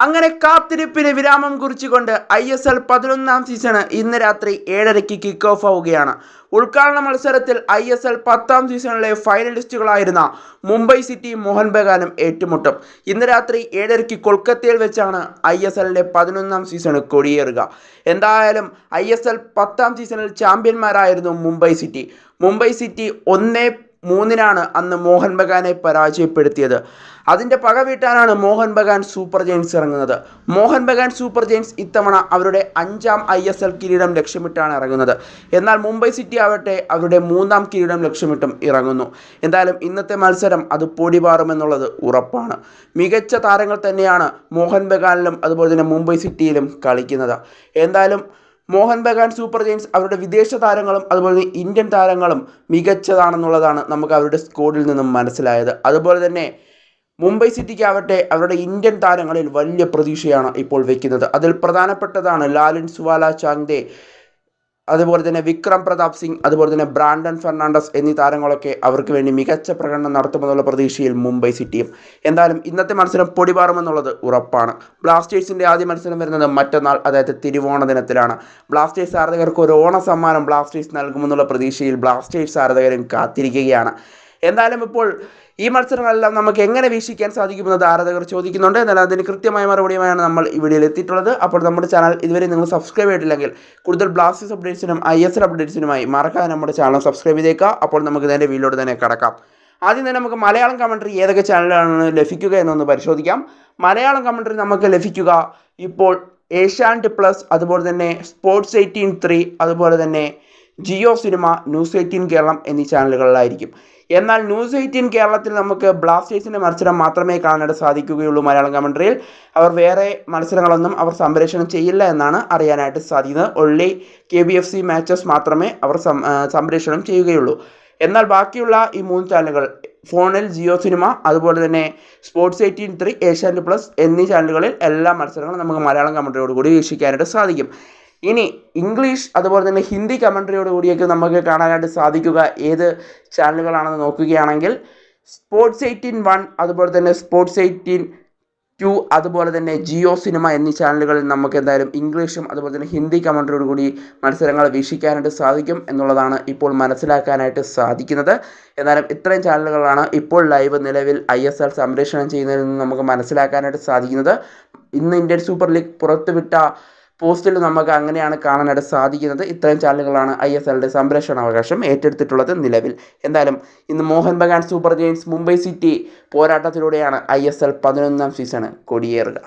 അങ്ങനെ കാത്തിരിപ്പിന് വിരാമം കുറിച്ചുകൊണ്ട് ഐ എസ് എൽ പതിനൊന്നാം സീസണ് ഇന്ന് രാത്രി ഏഴരയ്ക്ക് കിക്ക് ഓഫ് ആവുകയാണ്. ഉദ്ഘാടന മത്സരത്തിൽ ഐ എസ് എൽ പത്താം സീസണിലെ ഫൈനലിസ്റ്റുകളായിരുന്ന മുംബൈ സിറ്റി മോഹൻ ബഗാനും ഏറ്റുമുട്ടും. ഇന്ന് രാത്രി ഏഴരയ്ക്ക് കൊൽക്കത്തയിൽ വെച്ചാണ് ഐ എസ് എല്ലിന്റെ പതിനൊന്നാം സീസണ് കൊടിയേറുക. എന്തായാലും ഐ എസ് എൽ പത്താം സീസണിൽ ചാമ്പ്യന്മാരായിരുന്നു മുംബൈ സിറ്റി. മുംബൈ സിറ്റി ഒന്നേ മൂന്നിനാണ് അന്ന് മോഹൻ ബഗാനെ പരാജയപ്പെടുത്തിയത്. അതിന്റെ പക വീട്ടാനാണ് മോഹൻ ബഗാൻ സൂപ്പർ ജെയിൻസ് ഇറങ്ങുന്നത്. മോഹൻ ബഗാൻ സൂപ്പർ ജെയിൻസ് ഇത്തവണ അവരുടെ അഞ്ചാം ഐ എസ് എൽ കിരീടം ലക്ഷ്യമിട്ടാണ് ഇറങ്ങുന്നത്. എന്നാൽ മുംബൈ സിറ്റി ആവട്ടെ അവരുടെ മൂന്നാം കിരീടം ലക്ഷ്യമിട്ടും ഇറങ്ങുന്നു. എന്തായാലും ഇന്നത്തെ മത്സരം അത് പൊടിപാറുമെന്നുള്ളത് ഉറപ്പാണ്. മികച്ച താരങ്ങൾ തന്നെയാണ് മോഹൻ ബഗാനിലും അതുപോലെ തന്നെ മുംബൈ സിറ്റിയിലും കളിക്കുന്നത്. എന്തായാലും മോഹൻ ബഗാൻ സൂപ്പർ ജെയിൻസ് അവരുടെ വിദേശ താരങ്ങളും അതുപോലെ ഇന്ത്യൻ താരങ്ങളും മികച്ചതാണെന്നുള്ളതാണ് നമുക്ക് അവരുടെ സ്കോഡിൽ നിന്നും മനസ്സിലായത്. അതുപോലെ തന്നെ മുംബൈ സിറ്റിക്ക് ആവട്ടെ അവരുടെ ഇന്ത്യൻ താരങ്ങളിൽ വലിയ പ്രതീക്ഷയാണ് ഇപ്പോൾ വെക്കുന്നത്. അതിൽ പ്രധാനപ്പെട്ടതാണ് ലാലിൻ സുവാല ചാങ്ദെ. അതുപോലെ തന്നെ വിക്രം പ്രതാപ് സിംഗ് അതുപോലെ തന്നെ ബ്രാൻഡൻ ഫെർണാണ്ടസ് എന്നീ താരങ്ങളൊക്കെ അവർക്ക് വേണ്ടി മികച്ച പ്രകടനം നടത്തുമെന്നുള്ള പ്രതീക്ഷയിൽ മുംബൈ സിറ്റിയും. എന്തായാലും ഇന്നത്തെ മത്സരം പൊടിപാറുമെന്നുള്ളത് ഉറപ്പാണ്. ബ്ലാസ്റ്റേഴ്സിന്റെ ആദ്യ മത്സരം വരുന്നത് മറ്റന്നാൾ അതായത് തിരുവോണ ദിനത്തിലാണ്. ബ്ലാസ്റ്റേഴ്സ് ആരാധകർക്ക് ഒരു ഓണ സമ്മാനം ബ്ലാസ്റ്റേഴ്സ് നൽകുമെന്നുള്ള പ്രതീക്ഷയിൽ ബ്ലാസ്റ്റേഴ്സ് ആരാധകരും കാത്തിരിക്കുകയാണ്. എന്തായാലും ഇപ്പോൾ ഈ മത്സരങ്ങളെല്ലാം നമുക്ക് എങ്ങനെ വീക്ഷിക്കാൻ സാധിക്കുമെന്നത് ആരാധകർ ചോദിക്കുന്നുണ്ട്. എന്നാൽ അതിന് കൃത്യമായ മറുപടിയുമായാണ് നമ്മൾ ഈ വീഡിയോയിൽ എത്തിയിട്ടുള്ളത്. അപ്പോൾ നമ്മുടെ ചാനൽ ഇതുവരെ നിങ്ങൾ സബ്സ്ക്രൈബ് ചെയ്തിട്ടില്ലെങ്കിൽ കൂടുതൽ ബ്ലാസ്റ്റേഴ്സ് അപ്ഡേറ്റ്സിനും ഐ എസ് എൽ അപ്ഡേറ്റ്സിനുമായി മറക്കാതെ നമ്മുടെ ചാനൽ സബ്സ്ക്രൈബ് ചെയ്തേക്കുക. അപ്പോൾ നമുക്ക് ഇതിന്റെ വീഡിയോയിലൂടെ തന്നെ കടക്കാം. ആദ്യം തന്നെ നമുക്ക് മലയാളം കമൻട്രി ഏതൊക്കെ ചാനലാണ് ലഭിക്കുക എന്നൊന്ന് പരിശോധിക്കാം. മലയാളം കമൻട്രി നമുക്ക് ലഭിക്കുക ഇപ്പോൾ ഏഷ്യാനെറ്റ് പ്ലസ് അതുപോലെ തന്നെ സ്പോർട്സ് എയ്റ്റീൻ ത്രീ അതുപോലെ തന്നെ Jio cinema news eighteen Kerala എന്നീ ചാനലുകളിലായിരിക്കും. എന്നാൽ ന്യൂസ് എയ്റ്റീൻ കേരളത്തിൽ നമുക്ക് ബ്ലാസ്റ്റേഴ്സിന്റെ മത്സരം മാത്രമേ കാണാനായിട്ട് സാധിക്കുകയുള്ളൂ മലയാളം കമൻട്രിയിൽ അവർ വേറെ മത്സരങ്ങളൊന്നും അവർ സംപ്രേഷണം ചെയ്യില്ല എന്നാണ് അറിയാനായിട്ട് സാധിക്കുന്നത്. Only K B F C matches മാത്രമേ അവർ സംപ്രേഷണം ചെയ്യുകയുള്ളൂ. എന്നാൽ ബാക്കിയുള്ള ഈ മൂന്ന് ചാനലുകൾ ഫോണിൽ ജിയോ സിനിമ അതുപോലെ തന്നെ sports eighteen three Asianet plus എന്നീ ചാനലുകളിൽ എല്ലാ മത്സരങ്ങളും നമുക്ക് മലയാളം കമൻട്രിയോടുകൂടി വീക്ഷിക്കാനായിട്ട് സാധിക്കും. ഇനി ഇംഗ്ലീഷ് അതുപോലെ തന്നെ ഹിന്ദി കമൻട്രിയോട് കൂടിയൊക്കെ നമുക്ക് കാണാനായിട്ട് സാധിക്കുക ഏത് ചാനലുകളാണെന്ന് നോക്കുകയാണെങ്കിൽ സ്പോർട്സ് എയ്റ്റീൻ വൺ അതുപോലെ തന്നെ സ്പോർട്സ് എയ്റ്റീൻ ടു അതുപോലെ തന്നെ ജിയോ സിനിമ എന്നീ ചാനലുകളിൽ നമുക്ക് എന്തായാലും ഇംഗ്ലീഷും അതുപോലെ തന്നെ ഹിന്ദി കമൻട്രിയോട് കൂടി മത്സരങ്ങൾ വീക്ഷിക്കാനായിട്ട് സാധിക്കും എന്നുള്ളതാണ് ഇപ്പോൾ മനസ്സിലാക്കാനായിട്ട് സാധിക്കുന്നത്. എന്നാലും ഇത്രയും ചാനലുകളാണ് ഇപ്പോൾ ലൈവ് നിലവിൽ ഐ എസ് എൽ സംപ്രേഷണം ചെയ്യുന്നതിൽ നിന്ന് നമുക്ക് മനസ്സിലാക്കാനായിട്ട് സാധിക്കുന്നത്. ഇന്ന് ഇന്ത്യൻ സൂപ്പർ ലീഗ് പുറത്തുവിട്ട പോസ്റ്റിൽ നമുക്ക് അങ്ങനെയാണ് കാണാനായിട്ട് സാധിക്കുന്നത്. ഇത്തരം ചാനലുകളാണ് ഐ എസ് എല്ലിന്റെ സംരക്ഷണ അവകാശം ഏറ്റെടുത്തിട്ടുള്ളത് നിലവിൽ. എന്തായാലും ഇന്ന് Mohan Bagan super giants Mumbai city പോരാട്ടത്തിലൂടെയാണ് I S L പതിനൊന്നാം സീസണ് കൊടിയേറുക.